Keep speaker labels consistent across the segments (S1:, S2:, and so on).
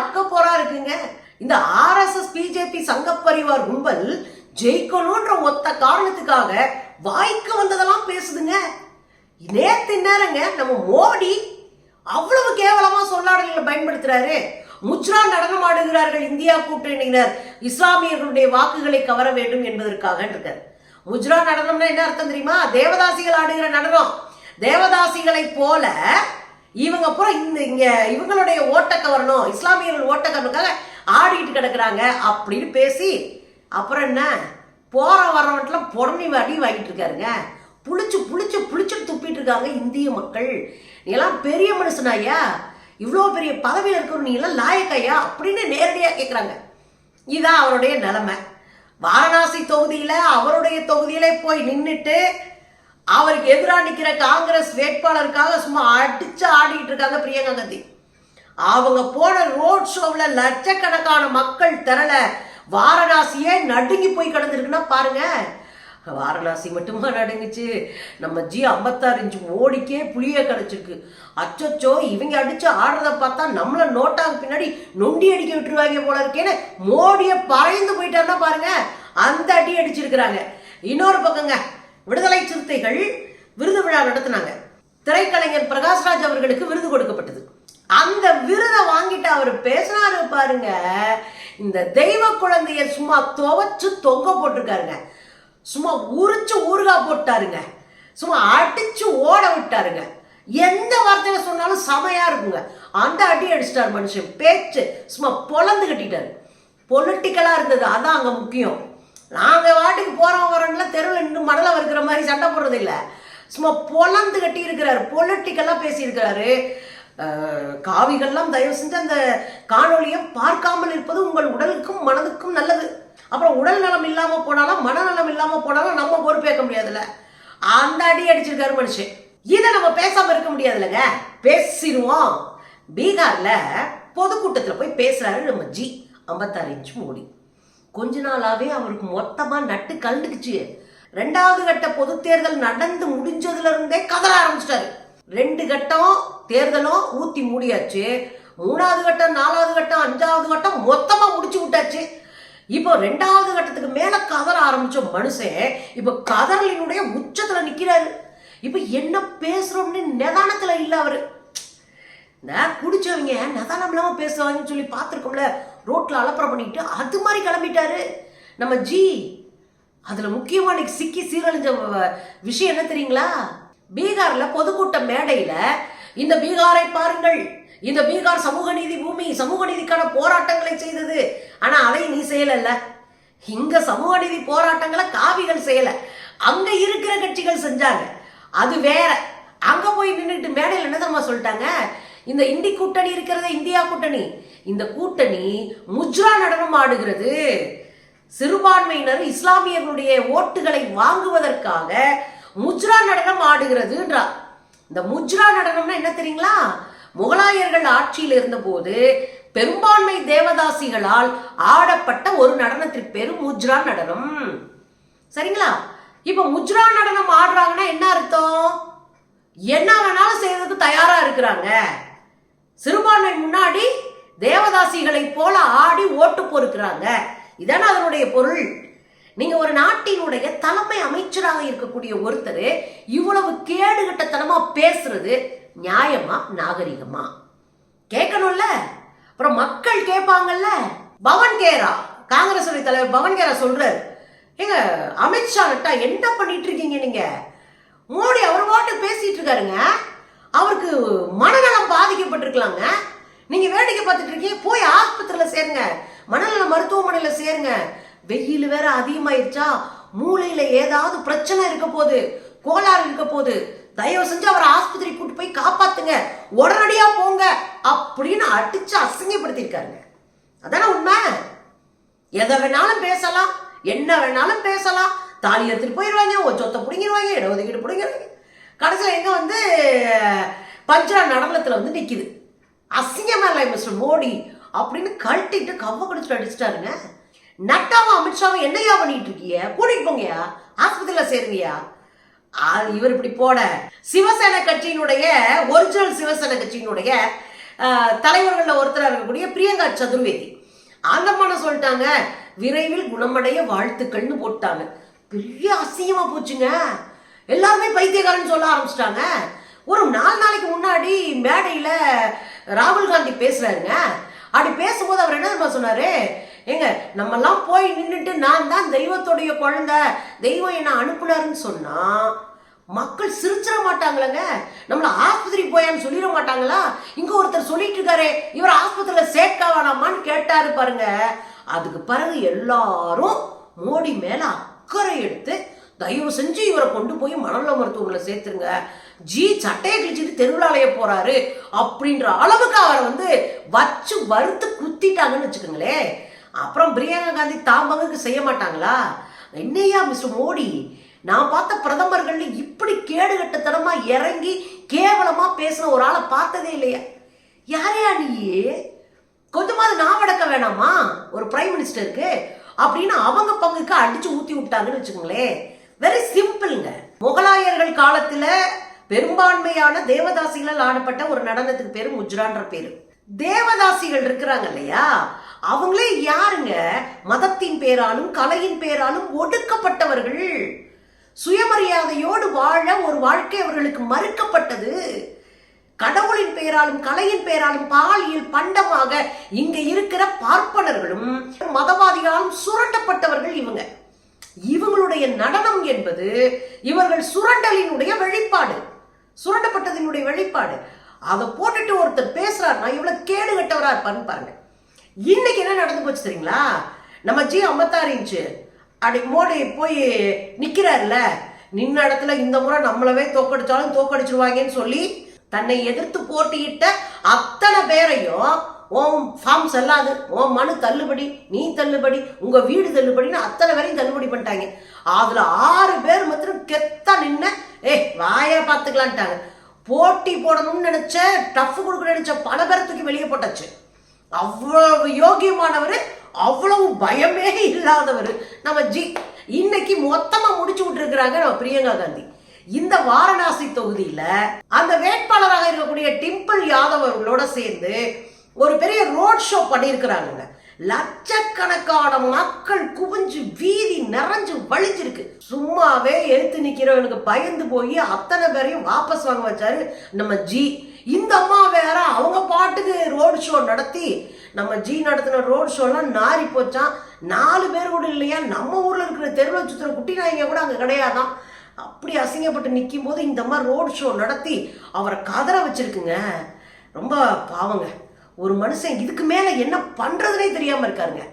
S1: அக்கப்போரா போரா இருக்குங்க இந்த RSS BJP சங்கப்பரிவார் கும்பல் ஜெயிக்கணும்ன்ற ஒத்த காரணத்துக்காக வாய்க்கு வந்ததெல்லாம் பேசுதுங்க. நேத்து நேரங்க நம்ம மோடி அவ்வளவு கேவலமா சொல்லாடல்களை பயன்படுத்துறாரு. முஜ்ரா நடனம் ஆடுகிறார்கள் இந்தியா கூட்டணியினர். இஸ்லாமியர்களுடைய வாக்குகளை கவர வேண்டும் என்பதற்காக இருக்கார் முஜ்ரா நடனம்னா என்ன அர்த்தம் தெரியுமா? தேவதாசிகள் ஆடுகிற நடனம். தேவதாசிகளை போல இவங்க அப்புறம் இந்த இங்க இவங்களுடைய ஓட்ட கவரணும் இஸ்லாமியர்கள் ஓட்ட கவரணுக்காக கிடக்குறாங்க அப்படின்னு பேசி அப்புறம் என்ன? போற வரவன்ட்டுலாம் புடனி அடி வாங்கிட்டு இருக்காருங்க. புளிச்சு புளிச்சு புளிச்சு துப்பிட்டு இருக்காங்க இந்திய மக்கள். நீ எல்லாம் பெரிய மனுஷனாயா இவ்வளோ பெரிய பதவியில் இருக்கிற நீ எல்லாம் லாயக்காயா அப்படின்னு நேரடியாக கேட்குறாங்க இதுதான் அவருடைய நிலைமை. வாரணாசி தொகுதியில் அவருடைய தொகுதியிலே போய் நின்றுட்டு அவருக்கு எதிராக நிற்கிற காங்கிரஸ் வேட்பாளருக்காக சும்மா அடிச்சு ஆடிட்டு இருக்காங்க பிரியங்கா காந்தி. அவங்க போன ரோட் ஷோவில் லட்சக்கணக்கான மக்கள் திரள வாரணாசியே நடுங்கி போய் கிடந்திருக்குன்னா பாருங்க. வாரணாசி மட்டுமா நடுங்குச்சு? நம்ம ஜி ஐம்பத்தாறு இன்ச்சு மோடிக்கே புளிய கிடச்சிருக்கு அச்சச்சோ இவங்க அடிச்சு ஆடுறத பார்த்தா நம்மள நோட்டாவுக்கு பின்னாடி நொண்டி அடிக்க விட்டுருவாங்க போல இருக்கேன்னு மோடியை பறைந்து போயிட்டாருன்னா பாருங்க. அந்த அடி அடிச்சிருக்கிறாங்க. இன்னொரு பக்கங்க விடுதலை சிறுத்தைகள் விருது விழா நடத்தினாங்க. திரைக்கலைஞர் பிரகாஷ்ராஜ் அவர்களுக்கு விருது கொடுக்கப்பட்டது. அந்த விருதை வாங்கிட்டு அவர் பேசினாரு பாருங்க. இந்த தெய்வ குழந்தைய சும்மா துவச்சு தொங்க போட்டிருக்காருங்க. சும்மா உரிச்சு ஊறுகாய் போட்டாருங்க. சும்மா அடிச்சு ஓட விட்டாருங்க. எந்த வார்த்தையில சொன்னாலும் செமையா இருக்குங்க. அந்த அடி அடிச்சிட்டார் மனுஷன். பேச்சு சும்மா பொலந்து கட்டிட்டாரு. பொலிட்டிக்கலா இருந்தது. அதான் அங்க முக்கியம். நாங்கள் வாட்டுக்கு போகிறோம் வரோம்லாம் தெருவில் நின்று மணல வறுக்கிற மாதிரி சண்டை போடுறது இல்லை. சும்மா பொலந்து கட்டி இருக்கிறாரு பொலிட்டிக்கலாக பேசியிருக்கிறாரு காவிகள்லாம் தயவு செஞ்சு அந்த காணொளியை பார்க்காமல் இருப்பது உங்கள் உடலுக்கும் மனதுக்கும் நல்லது. அப்புறம் உடல் நலம் இல்லாமல் போனாலும் மனநலம் இல்லாமல் போனாலும் நம்ம பொறுப்பேற்க முடியாதுல்ல. அந்த அடி அடிச்சிருக்காரு மனுஷன். இதை நம்ம பேசாமல் இருக்க முடியாதுல்லங்க. பேசிடுவோம். பீகாரில் பொதுக்கூட்டத்தில் போய் பேசுகிறாரு நம்ம ஜி. ஐம்பத்தாறு இன்ச் மோடி. கொஞ்ச நாளாவே அவருக்கு மொத்தமாக நட்டு கலந்துக்குச்சு ரெண்டாவது கட்ட பொது தேர்தல் நடந்து முடிஞ்சதுல இருந்தே கதற ஆரம்பிச்சிட்டாரு. ரெண்டு கட்டம் தேர்தலும் ஊத்தி மூடியாச்சு. மூணாவது கட்டம் நாலாவது கட்டம் அஞ்சாவது கட்டம் மொத்தமா முடிச்சு விட்டாச்சு. இப்போ ரெண்டாவது கட்டத்துக்கு மேல கதற ஆரம்பிச்ச மனுஷன் இப்போ கதறலினுடைய உச்சத்துல நிக்கிறாரு. இப்போ என்ன பேசுறோம்னு நிதானத்துல இல்லை அவரு. இந்த குடிச்சவங்க நிதானம் இல்லாம பேசுவாங்கன்னு சொல்லி பார்த்துருக்கோம்ல. ரோட்டில் அலப்பறம் பண்ணிட்டு அது மாதிரி கிளம்பிட்டாரு. நம்ம ஜி அதில் முக்கியமா இன்னைக்கு சிக்கி சீரழிஞ்ச விஷயம் என்ன தெரியுங்களா? பீகாரில் பொதுக்கூட்ட மேடையில் இந்த பீகாரை பாருங்கள் இந்த பீகார் சமூக நீதி பூமி சமூக நீதிக்கான போராட்டங்களை செய்தது. ஆனால் அதை நீ செய்யலல்ல. இங்க சமூக நீதி போராட்டங்களை காவிகள் செய்யலை. அங்கே இருக்கிற கட்சிகள் செஞ்சாங்க. அது வேற. அங்கே போய் நின்றுட்டு மேடையில் என்ன தெரியுமா சொல்லிட்டாங்க? இந்த இந்தி கூட்டணி இருக்கிறத இந்தியா கூட்டணி. இந்த கூட்டணி முஜ்ரா நடனம் ஆடுகிறது. சிறுபான்மையினர் இஸ்லாமியர்களுடைய ஓட்டுகளை வாங்குவதற்காக முஜ்ரா நடனம் ஆடுகிறதுன்றா இந்த முஜ்ரா நடனம்னா என்ன தெரியுங்களா? முகலாயர்கள் ஆட்சியில் இருந்தபோது பெரும்பான்மை தேவதாசிகளால் ஆடப்பட்ட ஒரு நடனத்திற்கு பேரு முஜ்ரா நடனம். சரிங்களா? இப்ப முஜ்ரா நடனம் ஆடுறாங்கன்னா என்ன அர்த்தம்? என்ன வேணாலும் செய்யறதுக்கு தயாரா இருக்கிறாங்க. சிறுபான்மை முன்னாடி தேவதாசிகளை போல ஆடி ஓட்டு பொறுக்கிறாங்க இதான அதனுடைய பொருள். நீங்க ஒரு நாட்டினுடைய தலைமை அமைச்சராக இருக்கக்கூடிய ஒருத்தர் இவ்வளவு கேடுகட்டத்தனமா பேசுறது நியாயமா நாகரிகமா? கேட்கணும்ல? அப்புறம் மக்கள் கேட்பாங்கல்ல? பவன் கேரா காங்கிரஸ் தலைவர் பவன் கேரா சொல்றாரு. ஏங்க அமித்ஷா நட்டா என்ன பண்ணிட்டு இருக்கீங்க நீங்க? மோடி அவர் பாட்டு பேசிட்டு இருக்காருங்க அவருக்கு மனநலம் பாதிக்கப்பட்டிருக்கலாங்க நீங்க வேடிக்கை பார்த்துட்டு இருக்கீங்க போய் ஆஸ்பத்திரியில சேருங்க மனநல மருத்துவமனையில சேருங்க. வெயில் வேற அதிகமாயிருச்சா? மூளையில ஏதாவது பிரச்சனை இருக்க போகுது கோளாறு இருக்க போகுது தயவு செஞ்சு அவரை ஆஸ்பத்திரி கூட்டு போய் காப்பாத்துங்க. உடனடியா போங்க அப்படின்னு அடிச்சு அசிங்கப்படுத்திருக்காருங்க அதான உண்மை? எதை வேணாலும் பேசலாம் என்ன வேணாலும் பேசலாம். தாலி எடுத்துட்டு போயிடுவாங்க ஒரு சொத்தை பிடிங்கிடுவாங்க இடஒதுக்கீடு பிடிங்கிடுவாங்க கடைசியில் எங்க வந்து பஞ்சரா நடனத்துல வந்து நிக்குது. அசிங்கமா இல்லை மிஸ்டர் மோடி. அப்படின்னு கழட்டிட்டு கவ்வ குடிச்சிட்டு அடிச்சிட்டாருங்க. நட்டாவும் அமித்ஷாவும் என்னையா பண்ணிட்டு இருக்கீங்க கூட்டிட்டு போங்கயா ஆஸ்பத்திரியில சேருங்கயா இவர் இப்படி போட சிவசேனை கட்சியினுடைய ஒரிஜினல் சிவசேனை கட்சியினுடைய தலைவர்களில் ஒருத்தராக இருக்கக்கூடிய பிரியங்கா சதுர்வேதி. அந்தமான சொல்லிட்டாங்க. விரைவில் குணமடைய வாழ்த்துக்கள்னு போட்டாங்க. பெரிய அசிங்கமா போச்சுங்க. எல்லாருமே பைத்தியக்காரன் சொல்ல ஆரம்பிச்சிட்டாங்க. ஒரு நாலு நாளைக்கு முன்னாடி மேடையில ராகுல் காந்தி பேசுறாருங்க. அப்படி பேசும்போது அவர் என்ன தெரியுமா சொன்னாரு? ஏங்க நம்மெல்லாம் போய் நின்றுட்டு நான் தான் தெய்வத்துடைய குழந்தை தெய்வம் என்ன அனுப்புனாருன்னு சொன்னா மக்கள் சிரிச்சிட மாட்டாங்களங்க? நம்மள ஆஸ்பத்திரி போயான்னு சொல்லிட மாட்டாங்களா? இங்க ஒருத்தர் சொல்லிட்டு இருக்காரு இவர் ஆஸ்பத்திரியில சேர்க்க வேணாமான்னு கேட்டாரு பாருங்க. அதுக்கு பிறகு எல்லாரும் மோடி மேல அக்கறை எடுத்து தயவு செஞ்சு இவரை கொண்டு போய் மனநல மருத்துவமனையில் சேர்த்துருங்க. ஜி சட்டையை கிழிச்சிட்டு தெருவிழாலைய போறாரு அப்படின்ற அளவுக்கு அவரை வந்து வச்சு வறுத்து குத்திட்டாங்கன்னு வச்சுக்கோங்களேன் அப்புறம் பிரியங்கா காந்தி தாம் செய்ய மாட்டாங்களா? என்னையா மிஸ்டர் மோடி? நான் பார்த்த பிரதமர்கள் இப்படி கேடுகட்டத்தனமா இறங்கி கேவலமா பேசின ஒரு ஆளை பார்த்ததே இல்லையா? யாரையா நீ கொஞ்சமாவது நான் வடக்க வேணாமா? ஒரு பிரைம் மினிஸ்டருக்கு அப்படின்னு அவங்க பங்குக்கு அடிச்சு ஊத்தி விட்டாங்கன்னு வச்சுக்கோங்களேன். வெரி சிம்பிள்ங்க முகலாயர்கள் காலத்துல பெரும்பான்மையான தேவதாசிகளால் ஆடப்பட்ட ஒரு நடனத்துக்கு பேரு முஜ்ரான்ற பேரு. தேவதாசிகள் இருக்கிறாங்க இல்லையா? அவங்களே யாருங்க? மதத்தின் பேராலும் கலையின் பேராலும் ஒடுக்கப்பட்டவர்கள். சுயமரியாதையோடு வாழ ஒரு வாழ்க்கை அவர்களுக்கு மறுக்கப்பட்டது. கடவுளின் பெயராலும் கலையின் பெயராலும் பாலியல் பண்டமாக இங்க இருக்கிற பார்ப்பனர்களும் மதவாதிகளாலும் சுரண்டப்பட்டவர்கள் இவங்க. இவங்களுடைய நடனம் என்பது இவர்கள் சுரண்டலினுடைய வெளிப்பாடு சுரண்டப்பட்டதினுடைய வெளிப்பாடு. அதை போட்டுட்டு ஒருத்தர் பேசுறாருன்னா இவ்வளவு கேடு கட்டவரா இருப்பான்னு பாருங்க. இன்னைக்கு என்ன நடந்து போச்சு தெரியுங்களா? நம்ம ஜி ஐம்பத்தாறு இன்ச்சு அப்படி மோடி போய் நிக்கிறாருல. நின்ன இடத்துல இந்த முறை நம்மளவே தோக்கடிச்சாலும் தோக்கடிச்சிருவாங்கன்னு சொல்லி தன்னை எதிர்த்து போட்டியிட்ட அத்தனை பேரையும் ஓம் ஃபார்ம் செல்லாது ஓம் மனு தள்ளுபடி நீ தள்ளுபடி உங்கள் வீடு தள்ளுபடின்னு அத்தனை வரையும் தள்ளுபடி பண்ணிட்டாங்க. அதில் ஆறு பேர் மாத்திரம் கெத்தா நின்ன ஏ வாயை பார்த்துக்கலான்ட்டாங்க. போட்டி போடணும்னு நினச்ச டஃப் கொடுக்க நினச்ச பல பேரை தூக்கி வெளியே போட்டாச்சு. அவ்வளவு யோகியமானவர் அவ்வளவு பயமே இல்லாதவர். நம்ம ஜி இன்னைக்கு மொத்தமாக முடிச்சு விட்டுருக்குறாங்க நம்ம பிரியங்கா காந்தி. இந்த வாரணாசி தொகுதியில அந்த வேட்பாளராக இருக்கக்கூடிய டிம்பிள் யாதவர்களோட சேர்ந்து ஒரு பெரிய ரோட் ஷோ பண்ணியிருக்கிறாங்க லட்சக்கணக்கான மக்கள் குவிஞ்சு வீதி நிறைஞ்சு வழிஞ்சிருக்கு. சும்மாவே எழுத்து நிற்கிறவனுக்கு பயந்து போய் அத்தனை பேரையும் வாபஸ் வாங்க வச்சாரு நம்ம ஜி. இந்த அம்மா வேற அவங்க பாட்டுக்கு ரோடு ஷோ நடத்தி நம்ம ஜி நடத்தின ரோடு ஷோலாம் நாரி போச்சான் நாலு பேர் கூட இல்லையா? நம்ம ஊர்ல இருக்கிற தெருவில் சுற்றுற குட்டி நாய்ங்க கூட அங்க கிடையாதான் அப்படி அசிங்கப்பட்டு நிற்கும் போது இந்த மாதிரி ரோடு ஷோ நடத்தி அவரை கதற வச்சிருக்குங்க. ரொம்ப பாவங்க. ஒரு மனுஷன் இதுக்கு மேலே என்ன பண்ணுறதுனே தெரியாமல் இருக்காருங்க.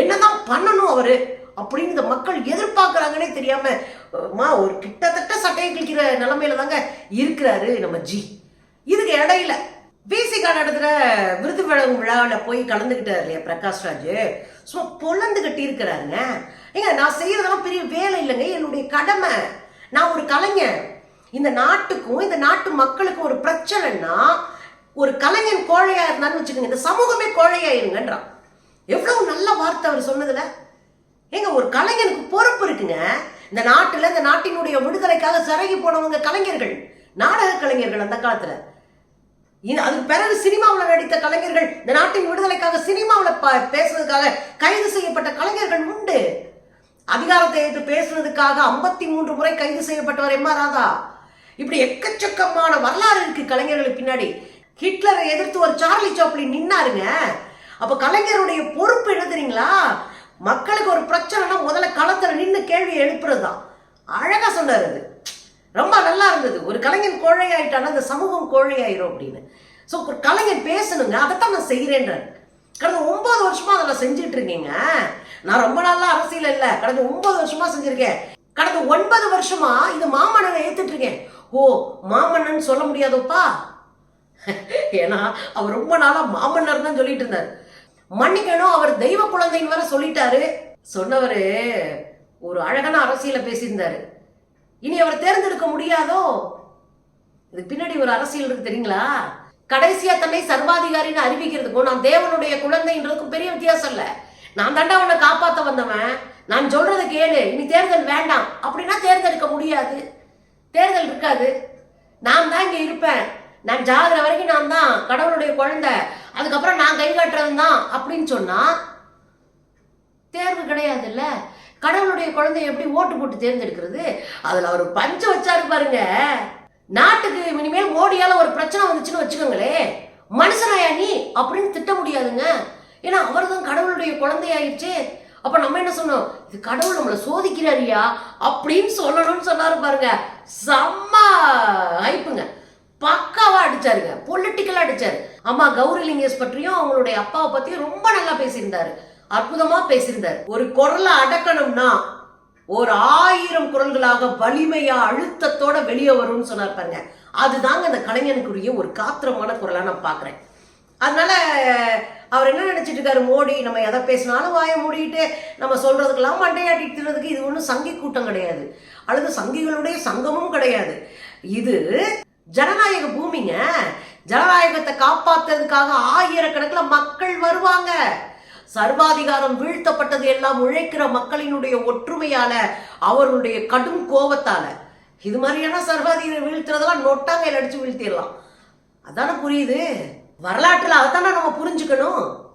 S1: என்னதான் பண்ணணும் அவர் அப்படின்னு இந்த மக்கள் எதிர்பார்க்குறாங்கன்னே தெரியாம மா ஒரு கிட்டத்தட்ட சட்டையை கிழிக்கிற நிலமையில தாங்க இருக்கிறாரு நம்ம ஜி. இதுக்கு இடையில பிசிகா நடத்துற விருது வழங்கும் விழாவில் போய் கலந்துக்கிட்டார் இல்லையா பிரகாஷ் ராஜ். சும்மா பொழந்து கட்டி இருக்கிறாருங்க. ஏங்க நான் செய்யறதெல்லாம் பெரிய வேலை இல்லைங்க. என்னுடைய கடமை. நான் ஒரு கலைஞன். இந்த நாட்டுக்கும் இந்த நாட்டு மக்களுக்கும் ஒரு பிரச்சனைன்னா ஒரு கலைஞன் கோழையா இருந்தான்னு வச்சுக்கோங்க இந்த சமூகமே கோழையாயிருங்கன்றான் எவ்வளவு நல்ல வார்த்தை அவர் சொன்னதுல. ஏங்க ஒரு கலைஞனுக்கு பொறுப்பு இருக்குங்க. இந்த நாட்டுல இந்த நாட்டினுடைய விடுதலைக்காக சிறகி போனவங்க கலைஞர்கள் நாடக கலைஞர்கள் அந்த காலத்துல. அதுக்கு பிறகு சினிமாவில் நடித்த கலைஞர்கள் இந்த நாட்டின் விடுதலைக்காக சினிமாவில் பேசுறதுக்காக கைது செய்யப்பட்ட கலைஞர்கள் உண்டு. அதிகாரத்தை எதிர்த்து பேசுனதுக்காக ஐம்பத்தி மூன்று முறை கைது செய்யப்பட்டவர் எம் ராதா. இப்படி எக்கச்சக்கமான வரலாறு இருக்கு கலைஞர்களுக்கு பின்னாடி. ஹிட்லரை எதிர்த்து ஒரு சார்லி சாப்ளின் நின்னாருங்க. அப்ப கலைஞருடைய பொறுப்பு எழுதுறீங்களா? மக்களுக்கு ஒரு பிரச்சனைனா முதல்ல களத்துல நின்று கேள்வி எழுப்புறது தான் அழகா சொன்னார் அது. ரொம்ப நல்லா இருந்தது. ஒரு கலைஞன் கோழையாயிட்டானா அந்த சமூகம் கோழையாயிரும் அப்படின்னு. ஸோ ஒரு கலைஞன் பேசணுங்க. அதைத்தான் நான் செய்கிறேன்றார் கடந்த ஒன்பது வருஷமா அதை நான் செஞ்சுட்டு இருக்கேங்க. நான் ரொம்ப நாளா அரசியல் இல்லை. கடந்த ஒன்பது வருஷமா செஞ்சிருக்கேன். கடந்த ஒன்பது வருஷமா இந்த மாமன்னனை ஏத்துட்டு இருக்கேன். ஓ மாமன்னன் சொல்ல முடியாதோப்பா? ஏன்னா அவர் ரொம்ப நாளா மாமன்னர் தான் சொல்லிட்டு இருந்தார். மன்னிக்கணும் அவர் தெய்வ குழந்தைன்னு வர சொல்லிட்டாரு. சொன்னவரு ஒரு அழகான அரசியலை பேசியிருந்தாரு. இனி அவர் தேர்ந்தெடுக்க முடியாதோ? இதுக்கு பின்னாடி ஒரு அரசியல் இருக்கு தெரியுங்களா? கடைசியா தன்னை சர்வாதிகாரின்னு அறிவிக்கிறதுக்கும் நான் தேவனுடைய குழந்தைன்றதுக்கும் பெரிய வித்தியாசம் இல்ல. நான் தாண்டா உன்னை காப்பாத்த வந்தவன். நான் சொல்றதை கேளு இனி தேர்தல் வேண்டாம். அப்படின்னா தேர்ந்தெடுக்க முடியாது. தேர்தல் இருக்காது. நான் தான் இங்க இருப்பேன். நான் ஜாகிற வரைக்கும் நான் தான் கடவுளுடைய குழந்தை. அதுக்கப்புறம் நான் கை காட்டுறது தான் அப்படின்னு சொன்னா தேர்வு கிடையாதுல்ல. கடவுளுடைய குழந்தைய எப்படி ஓட்டு போட்டு தேர்ந்தெடுக்கிறது? அதுல அவர் பஞ்சு வச்சாரு பாருங்க. நாட்டுக்கு இனிமேல் மோடியால ஒரு பிரச்சனை வந்துச்சுன்னு வச்சுக்கோங்களே. மனுஷனாயா நீ? அப்படின்னு திட்ட முடியாதுங்க. ஏன்னா அவர் தான் கடவுளுடைய குழந்தையாயிடுச்சு. அப்ப நம்ம என்ன சொன்னோம்? இது கடவுள் நம்மளை சோதிக்கிறாரியா அப்படின்னு சொல்லணும்னு சொன்னாரு பாருங்க. செம்ம ஐப்புங்க பா அடிச்சாருங்க. பொலிட்டிக்கலா அடிச்சாரு. அம்மா கௌரி லிங்கேஷ் பற்றியும் அவங்களுடைய அப்பாவை பத்தியும் ரொம்ப நல்லா பேசியிருந்தாரு. அற்புதமா பேசியிருந்தார். ஒரு குரலை அடக்கணும்னா ஒரு ஆயிரம் குரல்களாக வலிமையா அழுத்தத்தோட வெளியே வரும்னு சொன்னார் பாருங்க. அதுதாங்க அந்த கலைஞனுக்குரிய ஒரு காத்திரமான குரலா நான் பாக்குறேன். அதனால அவர் என்ன நினைச்சிட்டு இருக்காரு மோடி? நம்ம எதை பேசினாலும் வாயை மூடிட்டு நம்ம சொல்றதுக்கெல்லாம் மண்டையாட்டிட்டுறதுக்கு இது ஒன்றும் சங்கி கூட்டம் கிடையாது. அல்லது சங்கிகளுடைய சங்கமும் கிடையாது. இது ஜனநாயக பூமிங்க. ஜனநாயகத்தை காப்பாத்துறதுக்காக ஆயிரக்கணக்கில் மக்கள் வருவாங்க. சர்வாதிகாரம் வீழ்த்தப்பட்டது எல்லாம் உழைக்கிற மக்களினுடைய ஒற்றுமையால அவருடைய கடும் கோபத்தால. இது மாதிரியான சர்வாதிகாரம் வீழ்த்துறதெல்லாம் நொட்டாங்கையில் அடிச்சு வீழ்த்திடலாம். அதானே புரியுது? வரலாற்றுல அதைத்தானே நம்ம புரிஞ்சுக்கணும்.